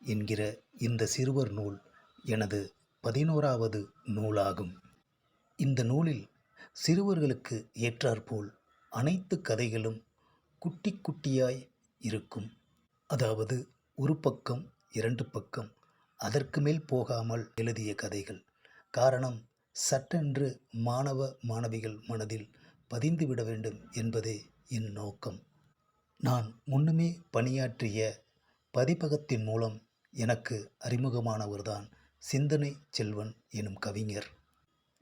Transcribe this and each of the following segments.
என்கிற இந்த சிறுவர் நூல் எனது பதினோராவது நூலாகும். இந்த நூலில் சிறுவர்களுக்கு ஏற்றாற்போல் அனைத்து கதைகளும் குட்டி குட்டியாய் இருக்கும். அதாவது ஒரு பக்கம் இரண்டு பக்கம் அதற்கு மேல் போகாமல் எழுதிய கதைகள். காரணம் சட்டென்று மாணவ மாணவிகள் மனதில் பதிந்துவிட வேண்டும் என்பதே என் நோக்கம். நான் முன்னுமே பணியாற்றிய பதிப்பகத்தின் மூலம் எனக்கு அறிமுகமானவர்தான் சிந்தனை செல்வன் எனும் கவிஞர்.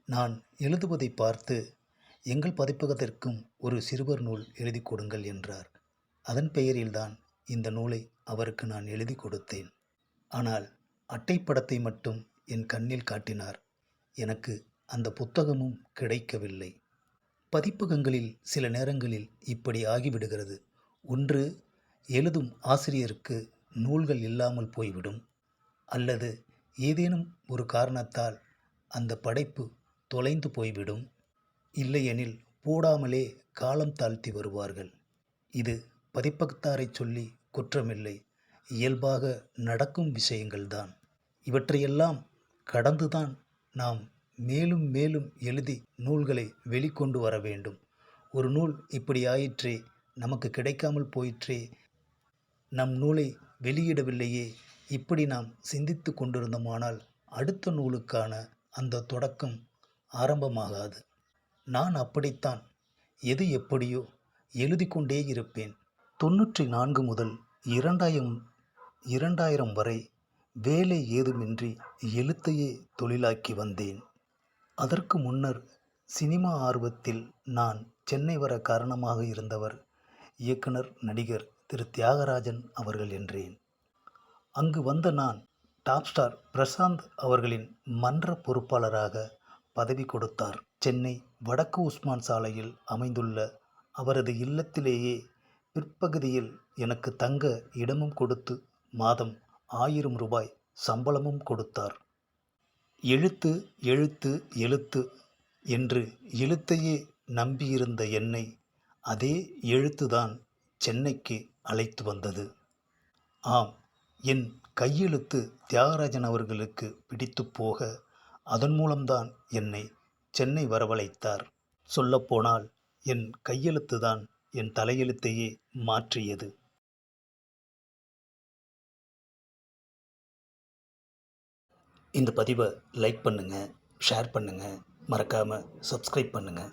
நான் எழுதுவதை பார்த்து எங்கள் பதிப்பகத்திற்கும் ஒரு சிறுவர் நூல் எழுதி கொடுங்கள் என்றார். அதன் பெயரில்தான் இந்த நூலை அவருக்கு நான் எழுதி கொடுத்தேன். ஆனால் அட்டைப்படத்தை மட்டும் என் கண்ணில் காட்டினார். எனக்கு அந்த புத்தகமும் கிடைக்கவில்லை. பதிப்பகங்களில் சில நேரங்களில் இப்படி ஆகிவிடுகிறது. ஒன்று எழுதும் ஆசிரியருக்கு நூல்கள் இல்லாமல் போய்விடும். அல்லது ஏதேனும் ஒரு காரணத்தால் அந்த படைப்பு தொலைந்து போய்விடும். இல்லையெனில் போடாமலே காலம் தாழ்த்தி வருவார்கள். இது பதிப்பகத்தாரை சொல்லி குற்றமில்லை. இயல்பாக நடக்கும் விஷயங்கள்தான். இவற்றையெல்லாம் கடந்துதான் நாம் மேலும் மேலும் எழுதி நூல்களை வெளிக்கொண்டு வர வேண்டும். ஒரு நூல் இப்படி ஆயிற்றே நமக்கு கிடைக்காமல் போயிற்றே. நம் நூலை வெளியிடவில்லையே. இப்படி நாம் சிந்தித்து கொண்டிருந்தோமானால் அடுத்த நூலுக்கான அந்த தொடக்கம் ஆரம்பமாகாது. நான் அப்படித்தான். எது எப்படியோ எழுதி கொண்டே இருப்பேன். தொண்ணூற்றி நான்கு முதல் இரண்டாயிரம் இரண்டாயிரம் வரை வேலை ஏதுமின்றி எழுத்தையே தொழிலாக்கி வந்தேன். அதற்கு முன்னர் சினிமா ஆர்வத்தில் நான் சென்னை வர காரணமாக இருந்தவர் இயக்குனர் நடிகர் திரு. தியாகராஜன் அவர்கள் என்றேன். அங்கு வந்த நான் டாப் ஸ்டார் பிரசாந்த் அவர்களின் மன்ற பொறுப்பாளராக பதவி கொடுத்தார். சென்னை வடக்கு உஸ்மான் சாலையில் அமைந்துள்ள அவரது இல்லத்திலேயே பிற்பகுதியில் எனக்கு தங்க இடமும் கொடுத்து மாதம் ஆயிரம் ரூபாய் சம்பளமும் கொடுத்தார். எழுத்து எழுத்து எழுத்து என்று எழுத்தையே நம்பியிருந்த என்னை அதே எழுத்துதான் சென்னைக்கு அழைத்து வந்தது. ஆம் என் கையெழுத்து தியாகராஜன் அவர்களுக்கு பிடித்து போக அதன் மூலம்தான் என்னை சென்னை வரவழைத்தார். சொல்லப்போனால் என் கையெழுத்துதான் என் தலையெழுத்தையே மாற்றியது. இந்த பதிவை லைக் பண்ணுங்கள் ஷேர் பண்ணுங்கள் மறக்காமல் சப்ஸ்கிரைப் பண்ணுங்கள்